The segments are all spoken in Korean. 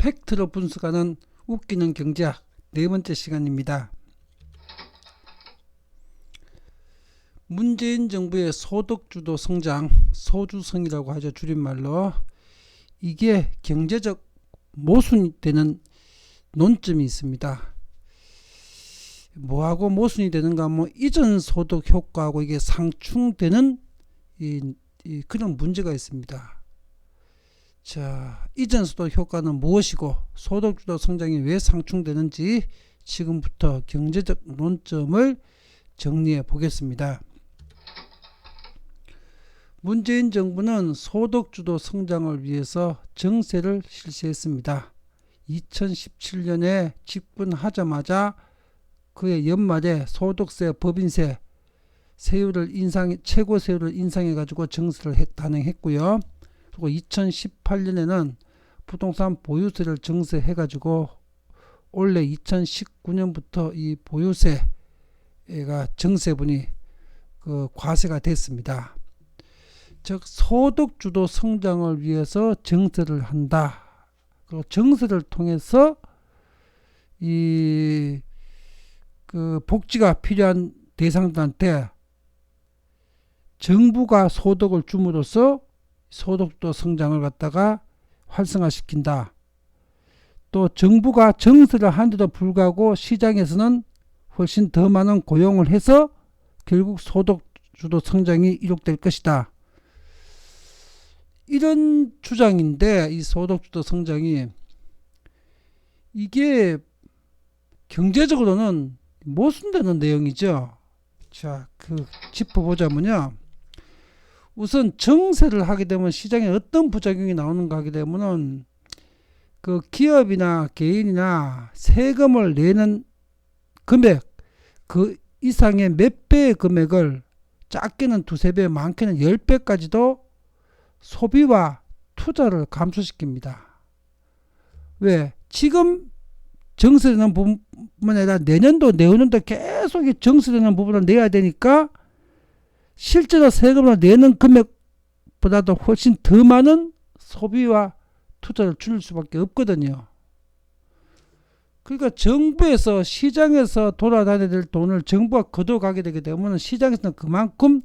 팩트로 분석하는 웃기는 경제학 네 번째 시간입니다. 문재인 정부의 소득주도 성장, 소주성이라고 하죠. 줄임말로. 이게 경제적 모순이 되는 논점이 있습니다. 뭐하고 모순이 되는가 하면 이전 소득 효과하고 이게 상충되는 이, 이 그런 문제가 있습니다. 자, 이전 소득 효과는 무엇이고 소득주도 성장이 왜 상충되는지 지금부터 경제적 논점을 정리해 보겠습니다. 문재인 정부는 소득주도 성장을 위해서 정세를 실시했습니다. 2017년에 집권하자마자 그의 연말에 소득세, 법인세 세율을 인상 최고 세율을 인상해 가지고 정세를 단행했고요. 그리고 2018년에는 부동산 보유세를 정세해 가지고 올해 2019년부터 이 보유세가 정세분이 그 과세가 됐습니다. 즉 소득 주도 성장을 위해서 정세를 한다. 그리고 정세를 통해서 이 그 복지가 필요한 대상들한테 정부가 소득을 줌으로써 소득도 성장을 갖다가 활성화시킨다. 또 정부가 정세를 한데도 불구하고 시장에서는 훨씬 더 많은 고용을 해서 결국 소득 주도 성장이 이룩될 것이다. 이런 주장인데 이 소득 주도 성장이 이게 경제적으로는 모순되는 내용이죠. 자, 그 짚어보자면요. 우선 정세를 하게 되면 시장에 어떤 부작용이 나오는가 하게 되면은 그 기업이나 개인이나 세금을 내는 금액 그 이상의 몇 배의 금액을 작게는 두세 배, 많게는 열 배까지도 소비와 투자를 감소시킵니다. 왜? 지금 정세되는 부분만 아니라 내년도 내후년도 계속 정세되는 부분을 내야 되니까 실제로 세금을 내는 금액보다도 훨씬 더 많은 소비와 투자를 줄일 수밖에 없거든요. 그러니까 정부에서 시장에서 돌아다녀야 될 돈을 정부가 걷어가게 되게 되면 시장에서는 그만큼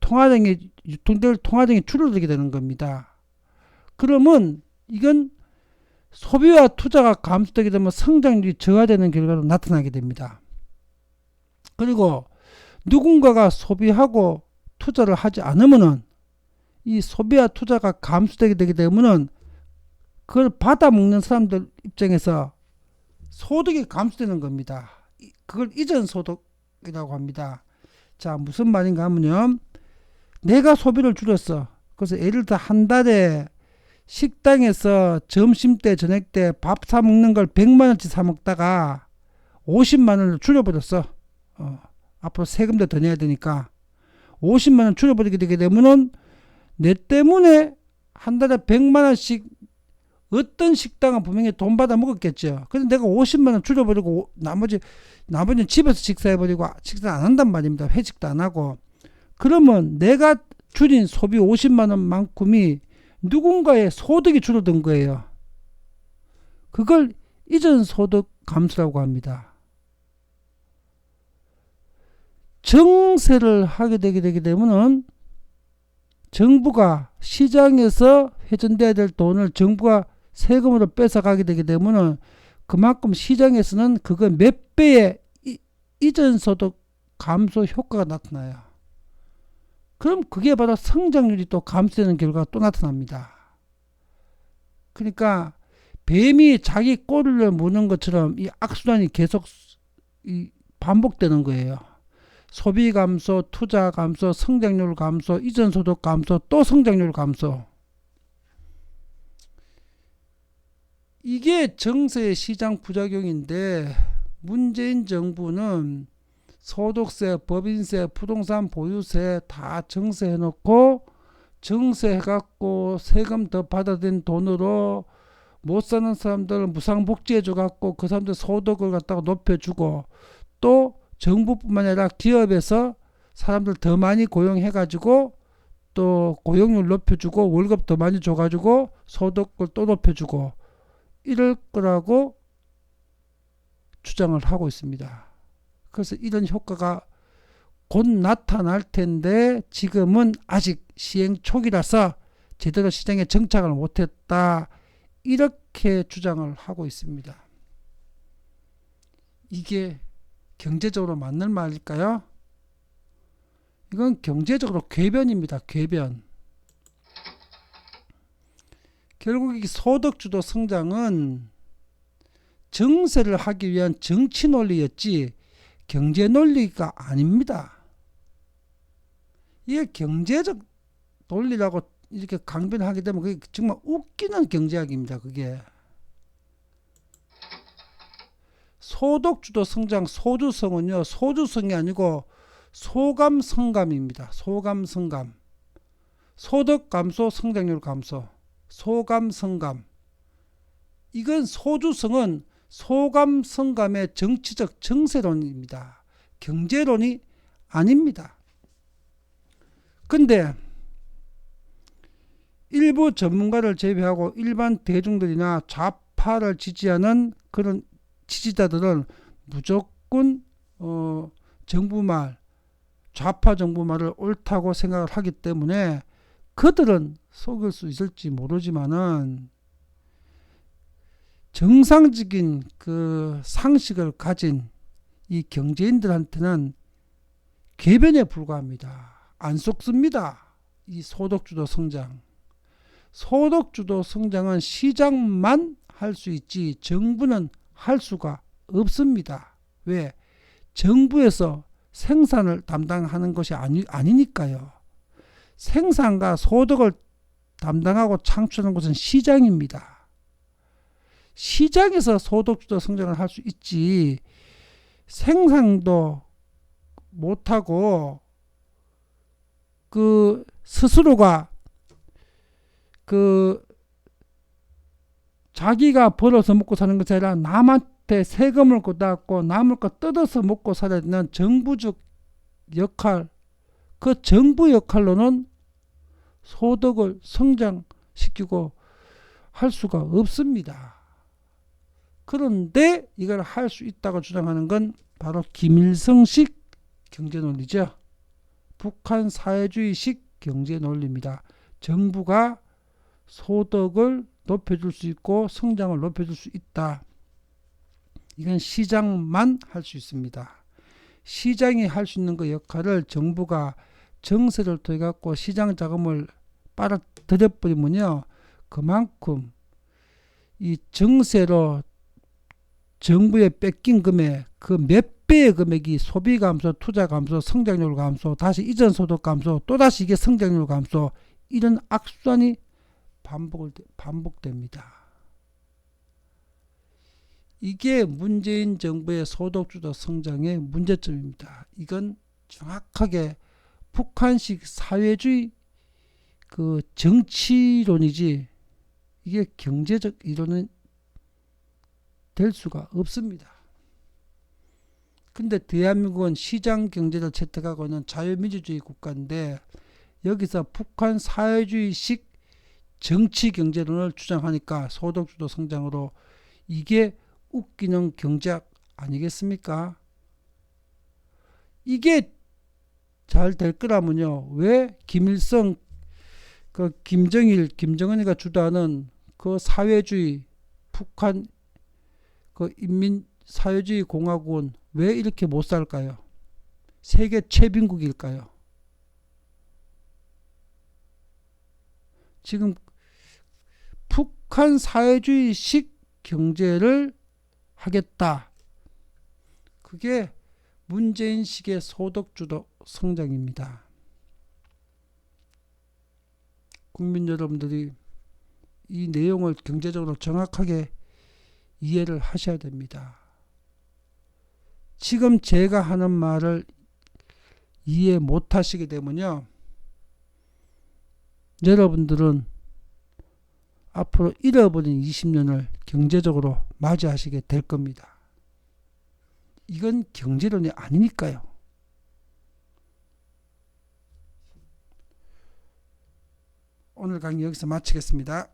통화량이 유통될 통화량이 줄어들게 되는 겁니다. 그러면 이건 소비와 투자가 감소되게 되면 성장률이 저하되는 결과로 나타나게 됩니다. 그리고 누군가가 소비하고 투자를 하지 않으면은 이 소비와 투자가 감소되게 되게 되면은 그걸 받아먹는 사람들 입장에서 소득이 감소되는 겁니다. 그걸 이전 소득이라고 합니다. 자, 무슨 말인가 하면요. 내가 소비를 줄였어. 그래서 예를 들어 한 달에 식당에서 점심 때 저녁 때 밥 사 먹는 걸 100만 원치 사 먹다가 50만 원을 줄여버렸어. 어, 앞으로 세금도 더 내야 되니까 50만 원 줄여버리게 되게 되면은 내 때문에 한 달에 100만 원씩 어떤 식당은 분명히 돈 받아 먹었겠죠. 근데 내가 50만 원 줄여버리고 나머지 나머지는 집에서 식사해버리고 식사 안 한단 말입니다. 회식도 안 하고 그러면 내가 줄인 소비 50만 원만큼이 누군가의 소득이 줄어든 거예요. 그걸 이전 소득 감소라고 합니다. 정세를 하게 되게 되게 되면은 정부가 시장에서 회전돼야 될 돈을 정부가 세금으로 뺏어가게 되게 되면은 그만큼 시장에서는 그거 몇 배의 이전 소득 감소 효과가 나타나요. 그럼 그게 바로 성장률이 또 감소되는 결과가 또 나타납니다. 그러니까 뱀이 자기 꼬리를 무는 것처럼 이 악순환이 계속 이 반복되는 거예요. 소비 감소, 투자 감소, 성장률 감소, 이전 소득 감소, 또 성장률 감소. 이게 정세의 시장 부작용인데 문재인 정부는 소득세, 법인세, 부동산 보유세 다 정세해 놓고 정세해 갖고 세금 더 받아든 돈으로 못 사는 사람들 무상 복지해 줘 갖고 그 사람들 소득을 갖다가 높여 주고 또 정부뿐만 아니라 기업에서 사람들 더 많이 고용해 가지고 또 고용률 높여주고 월급 더 많이 줘 가지고 소득을 또 높여주고 이럴 거라고 주장을 하고 있습니다. 그래서 이런 효과가 곧 나타날 텐데 지금은 아직 시행 초기라서 제대로 시장에 정착을 못했다. 이렇게 주장을 하고 있습니다. 이게 경제적으로 맞는 말일까요? 이건 경제적으로 궤변입니다. 궤변. 결국 이 소득주도 성장은 정세를 하기 위한 정치 논리였지 경제 논리가 아닙니다. 이게 경제적 논리라고 이렇게 강변하게 되면 그게 정말 웃기는 경제학입니다. 그게 소득주도 성장 소주성은요 소주성이 아니고 소감성감입니다. 소감성감 소득 감소 성장률 감소 소감성감 이건 소주성은 소감성감의 정치적 정세론입니다. 경제론이 아닙니다. 근데 일부 전문가를 제외하고 일반 대중들이나 좌파를 지지하는 그런 지지자들은 무조건 어, 정부 말 좌파 정부 말을 옳다고 생각을 하기 때문에 그들은 속일 수 있을지 모르지만은 정상적인 그 상식을 가진 이 경제인들한테는 궤변에 불과합니다. 안 속습니다. 이 소득주도 성장. 소득주도 성장은 시장만 할 수 있지 정부는 할 수가 없습니다. 왜? 정부에서 생산을 담당하는 것이 아니, 아니니까요. 생산과 소득을 담당하고 창출하는 것은 시장입니다. 시장에서 소득주도 성장을 할 수 있지 생산도 못하고 그 스스로가 그 자기가 벌어서 먹고 사는 것이 아니라 남한테 세금을 걷어갖고 남을 거 뜯어서 먹고 살아야 되는 정부적 역할 그 정부 역할로는 소득을 성장시키고 할 수가 없습니다. 그런데 이걸 할 수 있다고 주장하는 건 바로 김일성식 경제 논리죠. 북한 사회주의식 경제 논리입니다. 정부가 소득을 높여줄 수 있고 성장을 높여줄 수 있다. 이건 시장만 할 수 있습니다. 시장이 할 수 있는 그 역할을 정부가 정세를 통해 갖고 시장 자금을 빨아들여 버리면요. 그만큼 이 정세로 정부에 뺏긴 금액 그 몇 배의 금액이 소비 감소, 투자 감소, 성장률 감소, 다시 이전 소득 감소, 또 다시 이게 성장률 감소 이런 악순환이 반복을 반복됩니다. 이게 문재인 정부의 소득주도 성장의 문제점입니다. 이건 정확하게 북한식 사회주의 그 정치론이지 이게 경제적 이론은 될 수가 없습니다. 근데 대한민국은 시장 경제를 채택하고 있는 자유민주주의 국가인데 여기서 북한 사회주의식 정치 경제론을 주장하니까 소득주도 성장으로 이게 웃기는 경제학 아니겠습니까? 이게 잘 될 거라면요. 왜 김일성, 그 김정일, 김정은이가 주도하는 그 사회주의 북한 그 인민 사회주의 공화국은 왜 이렇게 못 살까요? 세계 최빈국일까요? 지금 북한 사회주의식 경제를 하겠다. 그게 문재인식의 소득주도 성장입니다. 국민 여러분들이 이 내용을 경제적으로 정확하게 이해를 하셔야 됩니다. 지금 제가 하는 말을 이해 못 하시게 되면요. 여러분들은 앞으로 잃어버린 20년을 경제적으로 맞이하시게 될 겁니다. 이건 경제론이 아니니까요. 오늘 강의 여기서 마치겠습니다.